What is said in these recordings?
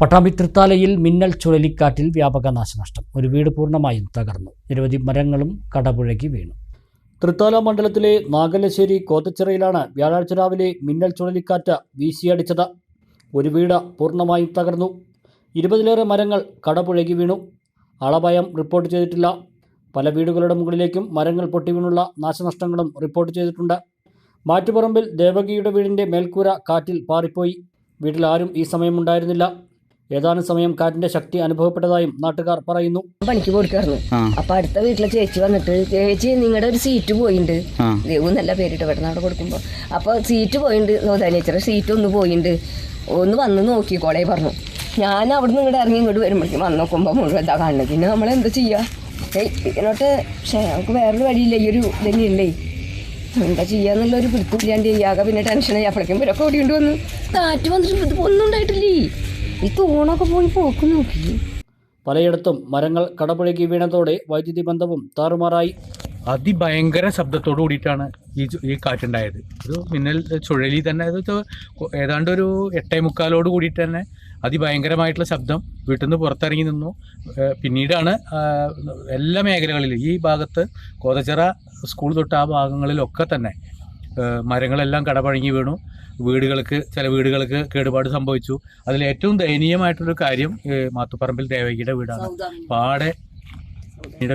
പട്ടാമ്പി തൃത്താലയിൽ മിന്നൽ ചുഴലിക്കാറ്റിൽ വ്യാപക നാശനഷ്ടം. ഒരു വീട് പൂർണമായും തകർന്നു. നിരവധി മരങ്ങളും കടപുഴകി വീണു. തൃത്താല മണ്ഡലത്തിലെ നാഗലശ്ശേരി കോതച്ചിറയിലാണ് വ്യാഴാഴ്ച രാവിലെ മിന്നൽ ചുഴലിക്കാറ്റ് വീശിയടിച്ചത്. ഒരു വീട് പൂർണമായും തകർന്നു. ഇരുപതിലേറെ മരങ്ങൾ കടപുഴകി വീണു. അളഭയം റിപ്പോർട്ട് ചെയ്തിട്ടില്ല. പല വീടുകളുടെ മുകളിലേക്കും മരങ്ങൾ പൊട്ടി വീണുള്ള നാശനഷ്ടങ്ങളും റിപ്പോർട്ട് ചെയ്തിട്ടുണ്ട്. മാറ്റുപറമ്പിൽ ദേവകിയുടെ വീടിന്റെ മേൽക്കൂര കാറ്റിൽ പാറിപ്പോയി. വീട്ടിലാരും ഈ സമയം ഉണ്ടായിരുന്നില്ല. ഏതാനും സമയം കാറ്റിന്റെ ശക്തി അനുഭവപ്പെട്ടതായും നാട്ടുകാർ പറയുന്നു. പണിക്ക് കൊടുക്കായിരുന്നു. ആ. അപ്പൊ അടുത്ത വീട്ടിലെ ചേച്ചി വന്നിട്ട് ചേച്ചി നിങ്ങളുടെ ഒരു സീറ്റ് പോയിണ്ട്. നല്ല പേരിട്ട് പെടുന്ന അവിടെ കൊടുക്കുമ്പോ. അപ്പൊ സീറ്റ് പോയിണ്ട്. നോധാനേച്ചറെ സീറ്റ് ഒന്ന് പോയിണ്ട്. ഒന്ന് വന്ന് നോക്കിക്കോളേ പറഞ്ഞു. ഞാൻ അവിടെ നിന്ന് ഇങ്ങോട്ട് ഇറങ്ങി ഇങ്ങോട്ട് വരുമ്പോഴേക്കും വന്ന് നോക്കുമ്പോൾ മുഴുവൻ ഇതാ കാണുന്നത് പിന്നെ നമ്മൾ എന്താ ചെയ്യാ? ഇങ്ങോട്ട് ഇതിനോട്ട് പക്ഷേ നമുക്ക് വേറൊരു വഴിയില്ല? ഈ ഒരു തന്നെയല്ലേ എന്താ ചെയ്യാന്നുള്ള ഒരു പിടുത്തില്ലാണ്ട് ചെയ്യാക പിന്നെ ടെൻഷനായി അപ്പോഴേക്കും ഇവരൊക്കെ ഓടിക്കൊണ്ട് വന്നു കാറ്റ് വന്നിട്ട് ഒന്നും ഉണ്ടായിട്ടില്ലേ? ഈ തൂണൊക്കെ പോയി പോക്ക് നോക്കി. പലയിടത്തും മരങ്ങൾ കടപുഴകി വീണതോടെ വൈദ്യുതി ബന്ധവും താറുമാറായി. അതിഭയങ്കര ശബ്ദത്തോടു കൂടിയിട്ടാണ് ഈ ഈ കാറ്റുണ്ടായത്. ഒരു മിന്നൽ ചുഴലി തന്നെ അത് ഏതാണ്ട് ഒരു എട്ടേ മുക്കാലോട് കൂടിയിട്ട് തന്നെ അതിഭയങ്കരമായിട്ടുള്ള ശബ്ദം വീട്ടിൽ നിന്ന് പുറത്തിറങ്ങി നിന്നു. പിന്നീടാണ് എല്ലാ മേഖലകളിലും ഈ ഭാഗത്ത് കോതച്ചിറ സ്കൂൾ തൊട്ട് ആ ഭാഗങ്ങളിലൊക്കെ തന്നെ മരങ്ങളെല്ലാം കടപഴങ്ങി വീണു. വീടുകൾക്ക് ചില വീടുകൾക്ക് കേടുപാട് സംഭവിച്ചു. അതിൽ ഏറ്റവും ദയനീയമായിട്ടുള്ളൊരു കാര്യം മാത്തുപ്പറമ്പിൽ ദേവകിയുടെ വീടാണ്. പാടെ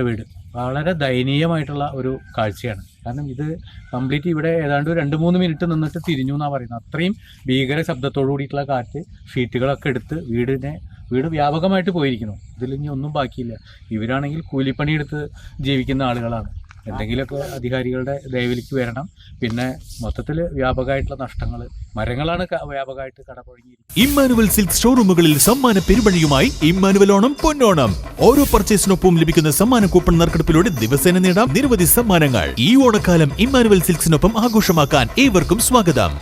വീട്. വളരെ ദയനീയമായിട്ടുള്ള ഒരു കാഴ്ചയാണ്. കാരണം ഇത് കംപ്ലീറ്റ് ഇവിടെ ഏതാണ്ട് രണ്ട് മൂന്ന് മിനിറ്റ് നിന്നിട്ട് തിരിഞ്ഞു എന്നാണ് പറയുന്നത്. അത്രയും ഭീകര ശബ്ദത്തോടു കൂടിയിട്ടുള്ള കാറ്റ് ഷീറ്റുകളൊക്കെ എടുത്ത് വീടിനെ വീട് വ്യാപകമായിട്ട് പോയിരിക്കുന്നു. ഇതിലിനി ഒന്നും ബാക്കിയില്ല. ഇവരാണെങ്കിൽ കൂലിപ്പണിയെടുത്ത് ജീവിക്കുന്ന ആളുകളാണ്. എന്തെങ്കിലുമൊക്കെ അധികാരികളുടെ ദയവിലേക്ക് വരണം. പിന്നെ മൊത്തത്തിൽ വ്യാപകമായിട്ടുള്ള നഷ്ടങ്ങൾ മരങ്ങളാണ് വ്യാപകമായിട്ട് കടപുഴങ്ങിയിരിക്കുന്നത് ഇമ്മാനുവൽ സിൽക്ക് ഷോറൂമുകളിൽ സമ്മാന പെരുമഴയുമായി ഇമ്മാനുവൽ ഓണം പൊന്നോണം. ഓരോ പർച്ചേസിനൊപ്പം ലഭിക്കുന്ന സമ്മാന കൂപ്പൺ നറുക്കെടുപ്പിലൂടെ ദിവസേന നേടാം നിരവധി സമ്മാനങ്ങൾ. ഈ ഓണക്കാലം ഇമ്മാനുവൽ സിൽക്സിനൊപ്പം ആഘോഷമാക്കാൻ ഏവർക്കും സ്വാഗതം.